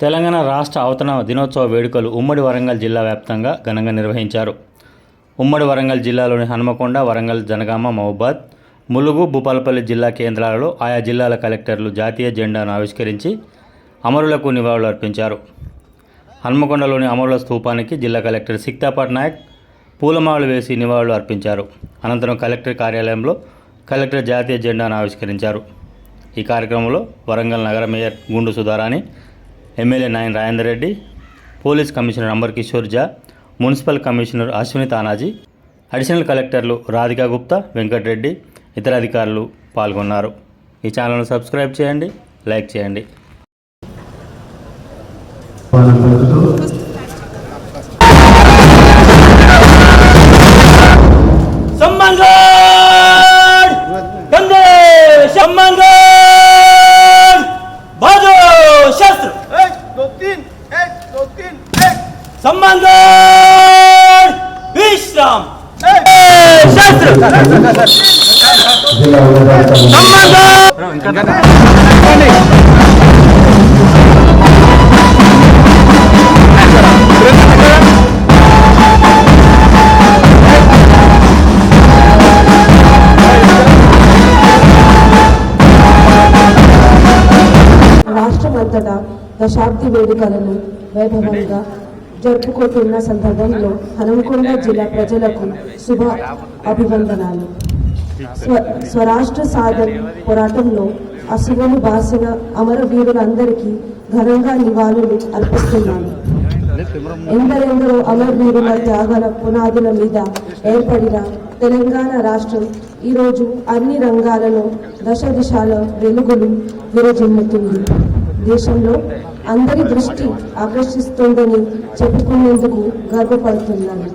తెలంగాణ రాష్ట్ర అవతరణ దినోత్సవ వేడుకలు ఉమ్మడి వరంగల్ జిల్లా వ్యాప్తంగా ఘనంగా నిర్వహించారు. ఉమ్మడి వరంగల్ జిల్లాలోని హనుమకొండ వరంగల్ జనగామ మహబాద్ ములుగు భూపాలపల్లి జిల్లా కేంద్రాలలో ఆయా జిల్లాల కలెక్టర్లు జాతీయ జెండాను ఆవిష్కరించి అమరులకు నివాళులు అర్పించారు. హన్మకొండలోని అమరుల స్థూపానికి జిల్లా కలెక్టర్ సిక్తా పట్నాయక్ పూలమాలలు వేసి నివాళులు అర్పించారు. అనంతరం కలెక్టర్ కార్యాలయంలో కలెక్టర్ జాతీయ జెండాను ఆవిష్కరించారు. ఈ కార్యక్రమంలో వరంగల్ నగర mayor Gundu Sudharani MLA Naini Rajender Reddy police commissioner Ambar Kishore Jha municipal commissioner Ashwini Tanaji additional కలెక్టర్లు రాధికా గుప్తా వెంకటరెడ్డి ఇతర అధికారులు పాల్గొన్నారు. ఈ ఛానల్ను సబ్స్క్రైబ్ చేయండి లైక్ చేయండి. సమ్మాన్గఢ్ విశ్రామ్ శాస్త్ర! రాష్ట్రమంతటా దశాబ్ది వేడుకలను వైభవంగా జరుపుకుంటున్న సందర్భంలో హనుమకొండ జిల్లా ప్రజలకు శుభ అభివందనాలు. స్వ స్వరాష్ట్ర సాధన పోరాటంలో అసువులు బాసిన అమరవీరులందరికీ ఘనంగా నివాళులు అర్పిస్తున్నాను. ఎందరెందరో అమరవీరుల త్యాగాల పునాదుల మీద ఏర్పడిన తెలంగాణ రాష్ట్రం ఈరోజు అన్ని రంగాలలో దశ దిశాల వెలుగులు విరజిమ్ముతుంది దేశంలో అందరి దృష్టి ఆకర్షిస్తుందని చెప్పుకునేందుకు గర్వపడుతున్నాను.